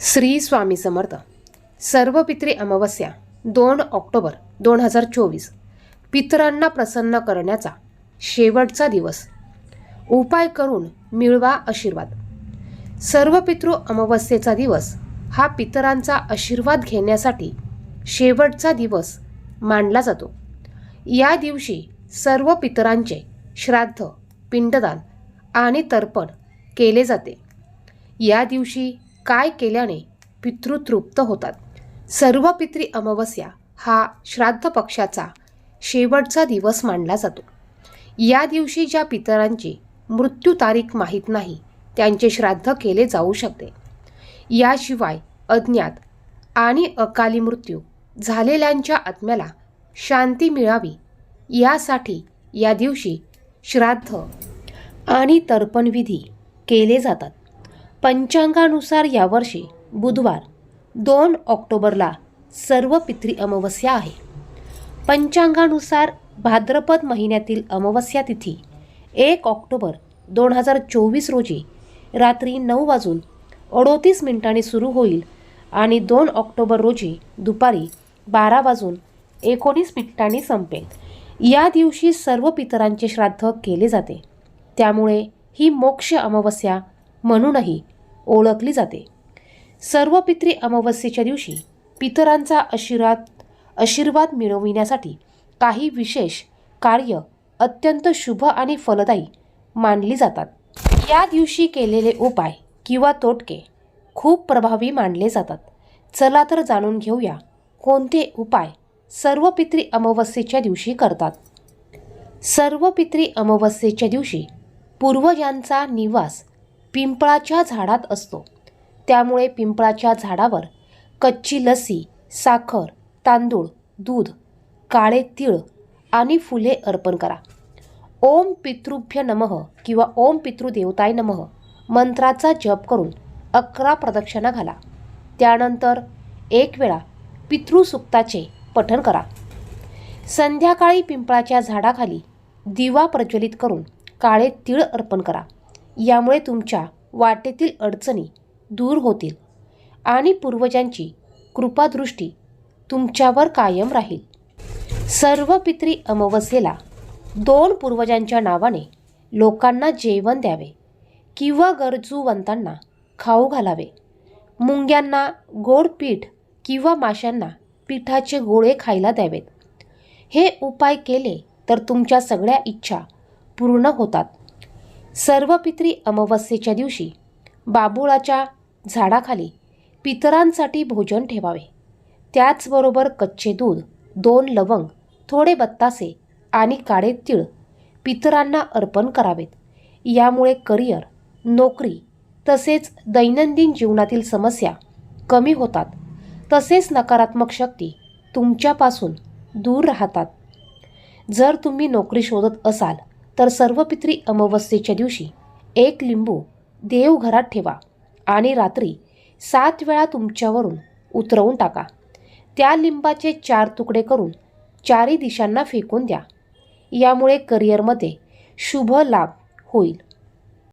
श्री स्वामी समर्थ. सर्व पित्री अमावस्या दोन ऑक्टोबर दोन हजार चोवीस. पितरांना प्रसन्न करण्याचा शेवटचा दिवस. उपाय करून मिळवा आशीर्वाद. सर्व पितृ अमावस्येचा दिवस हा पितरांचा आशीर्वाद घेण्यासाठी शेवटचा दिवस मानला जातो. या दिवशी सर्व पितरांचे श्राद्ध पिंडदान आणि तर्पण केले जाते. या दिवशी काय केल्याने पितृ तृप्त होतात? सर्व पितृ अमावस्या हा श्राद्ध पक्षाचा शेवटचा दिवस मानला जातो. या दिवशी ज्या पितरांची मृत्यू तारीख माहीत नाही त्यांचे श्राद्ध केले जाऊ शकते. याशिवाय अज्ञात आणि अकाली मृत्यू झालेल्यांच्या आत्म्याला शांती मिळावी यासाठी या दिवशी श्राद्ध आणि तर्पणविधी केले जातात. पंचांगानुसार यावर्षी बुधवार दोन ऑक्टोबरला सर्व पितृ अमावस्या आहे. पंचांगानुसार भाद्रपद महिन्यातील अमावस्या तिथी एक ऑक्टोबर दोन हजार चोवीस रोजी रात्री नऊ वाजून अडोतीस मिनिटांनी सुरू होईल आणि दोन ऑक्टोबर रोजी दुपारी बारा वाजून एकोणीस मिनिटांनी संपेल. या दिवशी सर्व पितरांचे श्राद्ध केले जाते. त्यामुळे ही मोक्ष अमावस्या म्हणूनही ओळखली जाते. सर्व पित्री अमावस्येच्या दिवशी पितरांचा आशीर्वाद आशीर्वाद मिळविण्यासाठी काही विशेष कार्य अत्यंत शुभ आणि फलदायी मानली जातात. या दिवशी केलेले उपाय किंवा तोटके खूप प्रभावी मानले जातात. चला तर जाणून घेऊया कोणते उपाय सर्व पित्री अमावस्येच्या दिवशी करतात. सर्व पित्री अमावस्येच्या दिवशी पूर्वजांचा निवास पिंपळाच्या झाडात असतो. त्यामुळे पिंपळाच्या झाडावर कच्ची लसी साखर तांदूळ दूध काळे तीळ आणि फुले अर्पण करा. ओम पितृभ्य नमः किंवा ओम पितृदेवताय नमः मंत्राचा जप करून अकरा प्रदक्षिणा घाला. त्यानंतर एक वेळा पितृसुक्ताचे पठण करा. संध्याकाळी पिंपळाच्या झाडाखाली दिवा प्रज्वलित करून काळे तीळ अर्पण करा. यामुळे तुमच्या वाटेतील अडचणी दूर होतील आणि पूर्वजांची कृपादृष्टी तुमच्यावर कायम राहील. सर्व पित्री अमावस्येला दोन पूर्वजांच्या नावाने लोकांना जेवण द्यावे किंवा गरजूवंतांना खाऊ घालावे. मुंग्यांना गोड पीठ किंवा माशांना पिठाचे गोळे खायला द्यावेत. हे उपाय केले तर तुमच्या सगळ्या इच्छा पूर्ण होतात. सर्व पित्री अमावस्येच्या दिवशी बाबुळाच्या झाडाखाली पितरांसाठी भोजन ठेवावे. त्याचबरोबर कच्चे दूध दोन लवंग थोडे बत्तासे आणि काळे तीळ पितरांना अर्पण करावेत. यामुळे करिअर नोकरी तसेच दैनंदिन जीवनातील समस्या कमी होतात. तसेच नकारात्मक शक्ती तुमच्यापासून दूर राहतात. जर तुम्ही नोकरी शोधत असाल तर सर्वपित्री अमावस्येच्या दिवशी एक लिंबू देवघरात ठेवा आणि रात्री सात वेळा तुमच्यावरून उतरवून टाका. त्या लिंबाचे चार तुकडे करून चारही दिशांना फेकून द्या. यामुळे करिअरमध्ये शुभ लाभ होईल.